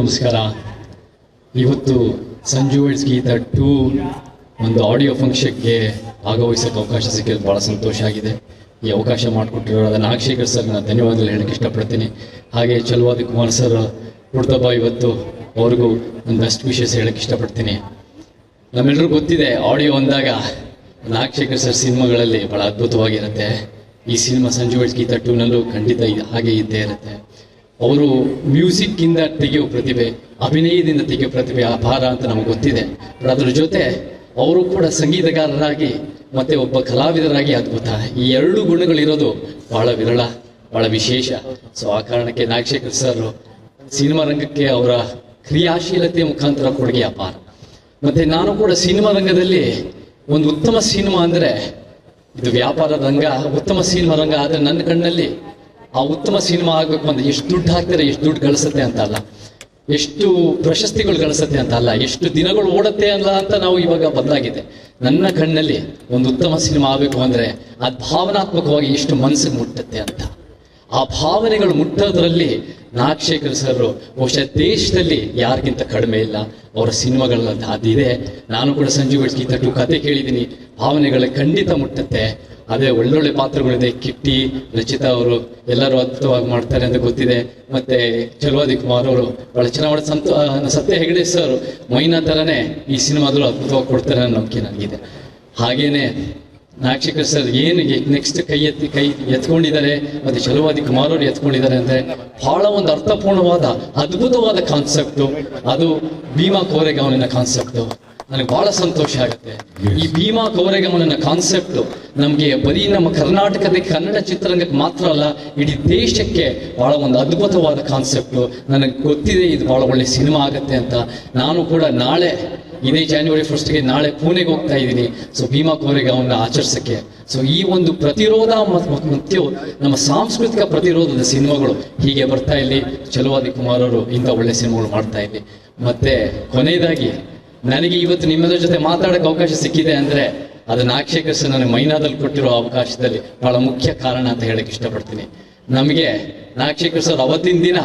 ನಮಸ್ಕಾರ. ಇವತ್ತು Sanju weds Geetha two ಒಂದು ಆಡಿಯೋ ಫಂಕ್ಷನ್ಗೆ ಭಾಗವಹಿಸೋಕೆ ಅವಕಾಶ ಸಿಕ್ಕಿದ್ದು ಭಾಳ ಸಂತೋಷ ಆಗಿದೆ. ಈ ಅವಕಾಶ ಮಾಡಿಕೊಟ್ಟಿರೋ ನಾಗಶೇಖರ್ ಸರ್ ನಾನು ಧನ್ಯವಾದಗಳು ಹೇಳಕ್ಕೆ ಇಷ್ಟಪಡ್ತೀನಿ. ಹಾಗೆ ಚಲವಾದಿ ಕುಮಾರ್ ಸರ್ ಹುಡ್ತಬ್ಬ ಇವತ್ತು ಅವ್ರಿಗೂ ಒಂದು ಬೆಸ್ಟ್ ವಿಶೇಷ ಹೇಳಕ್ಕೆ ಇಷ್ಟಪಡ್ತೀನಿ. ನಮ್ಮೆಲ್ಲರಿಗೂ ಗೊತ್ತಿದೆ ಆಡಿಯೋ ಅಂದಾಗ ನಾಗಶೇಖರ್ ಸರ್ ಸಿನಿಮಾಗಳಲ್ಲಿ ಬಹಳ ಅದ್ಭುತವಾಗಿರುತ್ತೆ. ಈ ಸಿನಿಮಾ ಸಂಜು ವೇಡ್ಸ್ ಗೀತ ಟೂನಲ್ಲೂ ಖಂಡಿತ ಹಾಗೆ ಇದ್ದೇ ಇರುತ್ತೆ. ಅವರು ಮ್ಯೂಸಿಕ್ಕಿಂದ ತೆಗೆಯೋ ಪ್ರತಿಭೆ, ಅಭಿನಯದಿಂದ ತೆಗೆಯೋ ಪ್ರತಿಭೆ ಅಪಾರ ಅಂತ ನಮಗೆ ಗೊತ್ತಿದೆ. ಬಟ್ ಅದ್ರ ಜೊತೆ ಅವರು ಕೂಡ ಸಂಗೀತಗಾರರಾಗಿ ಮತ್ತೆ ಒಬ್ಬ ಕಲಾವಿದರಾಗಿ ಅದ್ಭುತ. ಈ ಎರಡು ಗುಣಗಳಿರೋದು ಬಹಳ ವಿರಳ, ಬಹಳ ವಿಶೇಷ. ಸೊ ಆ ಕಾರಣಕ್ಕೆ ನಾಗಶೇಖರ್ ಸರ್ ಸಿನಿಮಾ ರಂಗಕ್ಕೆ ಅವರ ಕ್ರಿಯಾಶೀಲತೆ ಮುಖಾಂತರ ಕೊಡುಗೆ ಅಪಾರ. ಮತ್ತೆ ನಾನು ಕೂಡ ಸಿನಿಮಾ ರಂಗದಲ್ಲಿ ಒಂದು ಉತ್ತಮ ಸಿನಿಮಾ ಅಂದ್ರೆ ಇದು ವ್ಯಾಪಾರ ರಂಗ, ಉತ್ತಮ ಸಿನಿಮಾ ರಂಗ ಆದರೆ ನನ್ನ ಕಣ್ಣಲ್ಲಿ ಆ ಉತ್ತಮ ಸಿನಿಮಾ ಆಗ್ಬೇಕು ಅಂದ್ರೆ ಎಷ್ಟು ದುಡ್ಡು ಹಾಕ್ತಾರೆ, ಎಷ್ಟು ದುಡ್ಡು ಗಳಿಸುತ್ತೆ ಅಂತ ಅಲ್ಲ ಎಷ್ಟು ಪ್ರಶಸ್ತಿಗಳು ಗಳಿಸುತ್ತೆ ಅಂತ ಅಲ್ಲ ಎಷ್ಟು ದಿನಗಳು ಓಡುತ್ತೆ ಅಲ್ಲ ಅಂತ ನಾವು ಇವಾಗ ಬದಲಾಗಿದೆ. ನನ್ನ ಕಣ್ಣಲ್ಲಿ ಒಂದು ಉತ್ತಮ ಸಿನಿಮಾ ಆಗಬೇಕು ಅಂದ್ರೆ ಅದು ಭಾವನಾತ್ಮಕವಾಗಿ ಎಷ್ಟು ಮನಸ್ಸಿಗೆ ಮುಟ್ಟುತ್ತೆ ಅಂತ. ಆ ಭಾವನೆಗಳು ಮುಟ್ಟೋದ್ರಲ್ಲಿ ನಾಗಶೇಖರ್ ಸರ್ ಬಹುಶಃ ದೇಶದಲ್ಲಿ ಯಾರಿಗಿಂತ ಕಡಿಮೆ ಇಲ್ಲ, ಅವರ ಸಿನಿಮಾಗಳಲ್ಲಿ ಅದಿದೆ. ನಾನು ಕೂಡ ಸಂಜೀವ್ ಬೆಡ್ಸ್ಕಿ ತಟ್ಟು ಕತೆ ಕೇಳಿದ್ದೀನಿ. ಭಾವನೆಗಳ ಖಂಡಿತ ಮುಟ್ಟುತ್ತೆ. ಅದೇ ಒಳ್ಳೊಳ್ಳೆ ಪಾತ್ರಗಳಿದೆ. ಕಿಟ್ಟಿ, ರಚಿತಾ ಅವರು ಎಲ್ಲರೂ ಅದ್ಭುತವಾಗಿ ಮಾಡ್ತಾರೆ ಅಂತ ಗೊತ್ತಿದೆ. ಮತ್ತೆ ಚಲುವಾದಿ ಕುಮಾರ್ ಅವರು ಬಹಳ ಚೆನ್ನಾಗಿ ಸಂತ, ಸತ್ಯ ಹೆಗಡೆ ಸರ್, ಮೈನಾ ಥರನೇ ಈ ಸಿನಿಮಾದಲ್ಲೂ ಅದ್ಭುತವಾಗಿ ಕೊಡ್ತಾರೆ ಅನ್ನೋ ನಂಬಿಕೆ ನನಗಿದೆ. ಹಾಗೇನೆ ನಾಗಶೇಖರ್ ಸರ್ ಏನು ನೆಕ್ಸ್ಟ್ ಕೈ ಎತ್ತಿ, ಕೈ ಎತ್ಕೊಂಡಿದ್ದಾರೆ, ಮತ್ತೆ ಚಲುವಾದಿ ಕುಮಾರ್ ಅವರು ಎತ್ಕೊಂಡಿದ್ದಾರೆ ಅಂದರೆ ಬಹಳ ಒಂದು ಅರ್ಥಪೂರ್ಣವಾದ, ಅದ್ಭುತವಾದ ಕಾನ್ಸೆಪ್ಟು ಅದು ಭೀಮಾ ಕೋರೆಗಾವನಿನ ಕಾನ್ಸೆಪ್ಟು ನನಗೆ ಬಹಳ ಸಂತೋಷ ಆಗುತ್ತೆ. ಈ ಭೀಮಾ ಕೋರೆಗಮನನ ಕಾನ್ಸೆಪ್ಟ್ ನಮಗೆ ಬರೀ ನಮ್ಮ ಕರ್ನಾಟಕದ ಕನ್ನಡ ಚಿತ್ರರಂಗಕ್ಕೆ ಮಾತ್ರ ಅಲ್ಲ, ಇಡೀ ದೇಶಕ್ಕೆ ಬಹಳ ಒಂದು ಅದ್ಭುತವಾದ ಕಾನ್ಸೆಪ್ಟ್ ನನಗೆ ಗೊತ್ತಿದೆ ಇದು ಬಹಳ ಒಳ್ಳೆ ಸಿನಿಮಾ ಆಗುತ್ತೆ ಅಂತ. ನಾನು ಕೂಡ ನಾಳೆ, ಇದೇ ಜಾನ್ವರಿ ಫಸ್ಟ್ಗೆ ನಾಳೆ ಪುಣೆಗೆ ಹೋಗ್ತಾ ಇದ್ದೀನಿ. ಸೊ ಭೀಮಾ ಕೋರೆಗಾವನ್ನ ಆಚರಿಸಕ್ಕೆ. ಸೊ ಈ ಒಂದು ಪ್ರತಿರೋಧ ಮತ್ತು ನಮ್ಮ ಸಾಂಸ್ಕೃತಿಕ ಪ್ರತಿರೋಧದ ಸಿನಿಮಾಗಳು ಹೀಗೆ ಬರ್ತಾ ಇಲ್ಲಿ. ಚಲುವಾದಿ ಕುಮಾರ್ ಅವರು ಇಂಥ ಒಳ್ಳೆ ಸಿನಿಮಾಗಳು ಮಾಡ್ತಾ ಇಲ್ಲಿ ಮತ್ತೆ ಕೊನೆಯದಾಗಿ ನನಗೆ ಇವತ್ತು ನಿಮ್ಮದ್ರ ಜೊತೆ ಮಾತಾಡಕ್ಕೆ ಅವಕಾಶ ಸಿಕ್ಕಿದೆ ಅಂದ್ರೆ ಅದು ನಾಗಶೇಖರ್ ಕೃಷ್ಣ ನನಗೆ ಮೈನಾದಲ್ಲಿ ಕೊಟ್ಟಿರೋ ಅವಕಾಶದಲ್ಲಿ ಬಹಳ ಮುಖ್ಯ ಕಾರಣ ಅಂತ ಹೇಳಕ್ ಇಷ್ಟಪಡ್ತೀನಿ. ನಮಗೆ ನಾಗಶೇಖರ್ ಸರ್ ಅವತ್ತಿನ ದಿನ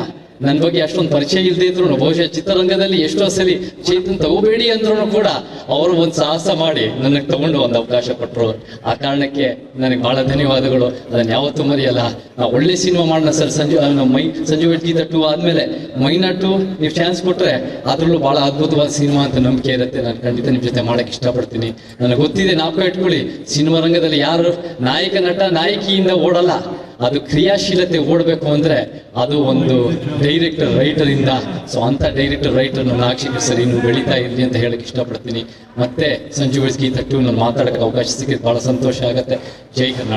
ನನ್ನ ಬಗ್ಗೆ ಅಷ್ಟೊಂದು ಪರಿಚಯ ಇಲ್ಲದೆ ಇದ್ರು ಬಹುಶಃ ಚಿತ್ರರಂಗದಲ್ಲಿ ಎಷ್ಟೋ ಸಲಿ ಚೇತನ್ ತಗೋಬೇಡಿ ಅಂದ್ರೂ ಕೂಡ ಅವರು ಒಂದು ಸಾಹಸ ಮಾಡಿ ನನಗೆ ತಗೊಂಡು ಒಂದು ಅವಕಾಶ ಕೊಟ್ಟರು ಆ ಕಾರಣಕ್ಕೆ ನನಗೆ ಬಹಳ ಧನ್ಯವಾದಗಳು. ಅದನ್ನ ಯಾವತ್ತೂ ಮರೆಯಲ್ಲ. ನಾವು ಒಳ್ಳೆ ಸಿನಿಮಾ ಮಾಡೋಣ ಸರ್ ಸಂಜು ಮೈ, ಸಂಜು ಗೀತ ಟು ಆದ್ಮೇಲೆ ಮೈನಾ ಟು ನೀವು ಚಾನ್ಸ್ ಕೊಟ್ರೆ ಅದ್ರಲ್ಲೂ ಬಹಳ ಅದ್ಭುತವಾದ ಸಿನಿಮಾ ಅಂತ ನಂಬಿಕೆ ಇರುತ್ತೆ. ನಾನು ಖಂಡಿತ ನಿಮ್ಮ ಜೊತೆ ಮಾಡಕ್ಕೆ ಇಷ್ಟಪಡ್ತೀನಿ. ನನಗೆ ಗೊತ್ತಿದೆ ನಾಲ್ಕು ಇಟ್ಕೊಳ್ಳಿ ಸಿನಿಮಾ ರಂಗದಲ್ಲಿ ಯಾರು ನಾಯಕ, ನಟ, ನಾಯಕಿಯಿಂದ ಓಡಲ್ಲ. ಅದು ಕ್ರಿಯಾಶೀಲತೆ ಓಡಬೇಕು ಅಂದ್ರೆ ಅದು ಒಂದು ಡೈರೆಕ್ಟರ್ ರೈಟರ್ ಇಂದ ಸೊ ಅಂತ ಡೈರೆಕ್ಟರ್ ರೈಟರ್ ನಾಗಶೇಖರ್ ಸರ್ ಇನ್ನು ಬೆಳೀತಾ ಇರಲಿ ಅಂತ ಹೇಳಕ್ ಇಷ್ಟಪಡ್ತೀನಿ. ಮತ್ತೆ ಸಂಜು ಗೀತ ಟು ನಾನು ಮಾತಾಡಕ್ಕೆ ಅವಕಾಶ ಸಿಕ್ಕಿದ್ದು ಬಹಳ ಸಂತೋಷ ಆಗುತ್ತೆ. ಜೈ ಕರ್ನಾಟಕ.